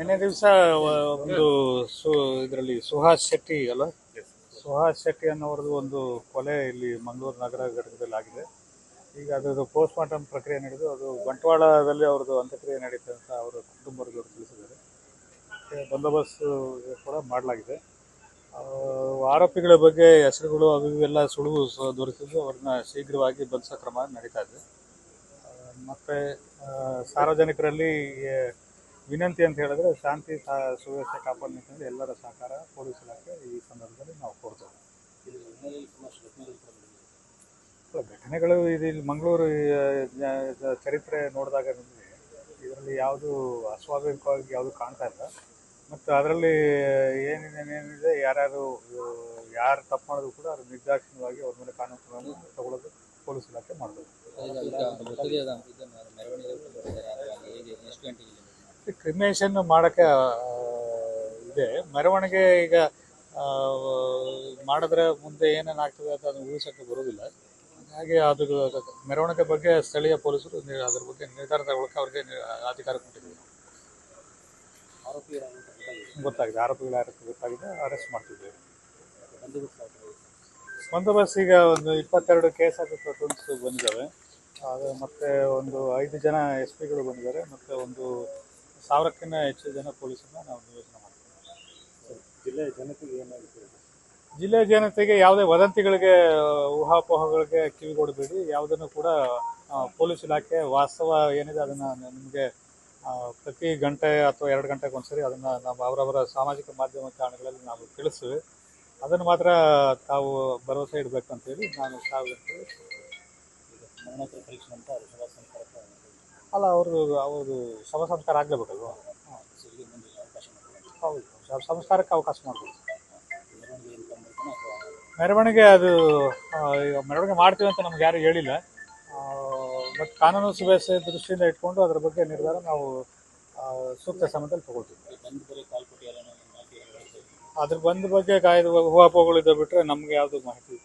ನಿನ್ನೆ ದಿವಸ ಒಂದು ಸು ಇದರಲ್ಲಿ ಸುಹಾಸ್ ಶೆಟ್ಟಿ ಅಲ್ಲ? ಸುಹಾಸ್ ಶೆಟ್ಟಿ ಅನ್ನೋರದ್ದು ಒಂದು ಕೊಲೆ ಇಲ್ಲಿ ಮಂಗಳೂರು ನಗರ ಘಟಕದಲ್ಲಿ ಆಗಿದೆ. ಈಗ ಅದರದ್ದು ಪೋಸ್ಟ್ ಮಾರ್ಟಮ್ ಪ್ರಕ್ರಿಯೆ ನಡೆದು ಅದು ಬಂಟ್ವಾಳದಲ್ಲಿ ಅವ್ರದ್ದು ಅಂತ್ಯಕ್ರಿಯೆ ನಡೀತೆ ಅಂತ ಅವರ ಕುಟುಂಬದವರು ತಿಳಿಸಿದ್ದಾರೆ. ಬಂದೋಬಸ್ತ್ ಕೂಡ ಮಾಡಲಾಗಿದೆ. ಆರೋಪಿಗಳ ಬಗ್ಗೆ ಹೆಸರುಗಳು ಅವು ಇವೆಲ್ಲ ಸುಳುವು ದೊರೆತಿದ್ದು ಅವ್ರನ್ನ ಶೀಘ್ರವಾಗಿ ಬಂಧಿಸೋ ಕ್ರಮ ನಡೀತಾ ಇದೆ. ಮತ್ತು ಸಾರ್ವಜನಿಕರಲ್ಲಿ ವಿನಂತಿ ಅಂತ ಹೇಳಿದ್ರೆ ಶಾಂತಿ ಸುವ್ಯವಸ್ಥೆ ಕಾಪಾಡ ನಿಟ್ಟಿನಲ್ಲಿ ಎಲ್ಲರ ಸಹಕಾರ ಪೊಲೀಸ್ ಇಲಾಖೆ ಈ ಸಂದರ್ಭದಲ್ಲಿ ನಾವು ಕೊಡ್ತೇವೆ. ಘಟನೆಗಳು ಇದು ಇಲ್ಲಿ ಮಂಗಳೂರು ಚರಿತ್ರೆ ನೋಡಿದಾಗ ನಿಮಗೆ ಇದರಲ್ಲಿ ಯಾವುದು ಅಸ್ವಾಭಾವಿಕವಾಗಿ ಯಾವುದು ಕಾಣ್ತಾ ಇಲ್ಲ. ಮತ್ತು ಅದರಲ್ಲಿ ಏನೇನೇನಿದೆ, ಯಾರ್ಯಾರು ಯಾರು ತಪ್ಪು ಮಾಡಿದ್ರು ಕೂಡ ಅದು ನಿರ್ದಾಕ್ಷಿಣ್ಯವಾಗಿ ಅವ್ರ ಮೇಲೆ ಕಾನೂನು ಕ್ರಮ ತಗೊಳ್ಳೋದು ಪೊಲೀಸ್ ಇಲಾಖೆ ಮಾಡಬೇಕು ಕ್ರಿಮೇಷನ್ ಮಾಡೋಕ್ಕೆ ಇದೆ. ಮೆರವಣಿಗೆ ಈಗ ಮಾಡಿದ್ರೆ ಮುಂದೆ ಏನೇನು ಆಗ್ತದೆ ಅಂತ ಅದನ್ನು ಊಹಿಸೋಕ್ಕೆ ಬರೋದಿಲ್ಲ ಹಾಗಾಗಿ ಅದು, ಮೆರವಣಿಗೆ ಬಗ್ಗೆ ಸ್ಥಳೀಯ ಪೊಲೀಸರು ಅದ್ರ ಬಗ್ಗೆ ನಿರ್ಧಾರ ತಗೊಳ್ಳೋಕೆ ಅವ್ರಿಗೆ ಅಧಿಕಾರ ಕೊಟ್ಟಿದ್ದೀವಿ. ಗೊತ್ತಾಗಿದೆ. ಆರೋಪಿಗಳು ಯಾರು ಗೊತ್ತಾಗಿದೆ. ಅರೆಸ್ಟ್ ಮಾಡ್ತಿದ್ದೇವೆ. ಬಂದೋಬಸ್ತ್ ಈಗ ಒಂದು ಇಪ್ಪತ್ತೆರಡು ಕೆ ಎಸ್ ಆರ್ ಬಂದಿದ್ದಾವೆ. ಅದು ಮತ್ತೆ ಒಂದು ಐದು ಜನ ಎಸ್ ಪಿಗಳು ಬಂದಿದ್ದಾರೆ. ಮತ್ತೆ ಒಂದು ಸಾವಿರಕ್ಕಿಂತ ಹೆಚ್ಚು ಜನ ಪೊಲೀಸರನ್ನ ನಾವು ನಿಯೋಜನೆ ಮಾಡ್ತೀವಿ. ಜಿಲ್ಲೆಯ ಜನತೆಗೆ ಏನಾಗುತ್ತೆ ಜಿಲ್ಲೆಯ ಜನತೆಗೆ ಯಾವುದೇ ವದಂತಿಗಳಿಗೆ ಊಹಾಪೋಹಗಳಿಗೆ ಕಿವಿಗೊಡಬೇಡಿ. ಯಾವುದನ್ನು ಕೂಡ ಪೊಲೀಸ್ ಇಲಾಖೆ ವಾಸ್ತವ ಏನಿದೆ ಅದನ್ನು ನಿಮಗೆ ಪ್ರತಿ ಗಂಟೆ ಅಥವಾ ಎರಡು ಗಂಟೆಗೆ ಒಂದ್ಸರಿ ಅದನ್ನು ನಾವು ಅವರವರ ಸಾಮಾಜಿಕ ಮಾಧ್ಯಮ ತಾಣಗಳಲ್ಲಿ ನಾವು ತಿಳಿಸ್ತೀವಿ ಅದನ್ನು ಮಾತ್ರ ತಾವು ಭರವಸೆ ಇಡಬೇಕು ಅಂತೇಳಿ ನಾನು ಸಾವಿರ ಮರಣೋತ್ತರ ಪರೀಕ್ಷೆ ಅಂತ ಅಲ್ಲ ಅವರು ಅವರು ಶವ ಸಂಸ್ಕಾರ ಆಗಲೇಬೇಕಲ್ವ? ಹೌದು ಶವ ಸಂಸ್ಕಾರಕ್ಕೆ ಅವಕಾಶ ಮಾಡ್ಬೋದು. ಮೆರವಣಿಗೆ ಅದು ಈಗ ಮೆರವಣಿಗೆ ಮಾಡ್ತೀವಿ ಅಂತ ನಮ್ಗೆ ಯಾರು ಹೇಳಿಲ್ಲ. ಬಟ್ ಕಾನೂನು ಸುವ್ಯವಸ್ಥೆ ದೃಷ್ಟಿಯಿಂದ ಇಟ್ಕೊಂಡು ಅದರ ಬಗ್ಗೆ ನಿರ್ಧಾರ ನಾವು ಸೂಕ್ತ ಸಮಯದಲ್ಲಿ ತಗೊಳ್ತೀವಿ. ಅದ್ರ ಬಂದ ಬಗ್ಗೆ ಕಾಯ್ದ ಹೂವಾಪಗಳಿದ್ದ ಬಿಟ್ಟರೆ ನಮಗೆ ಯಾವುದು ಮಾಹಿತಿ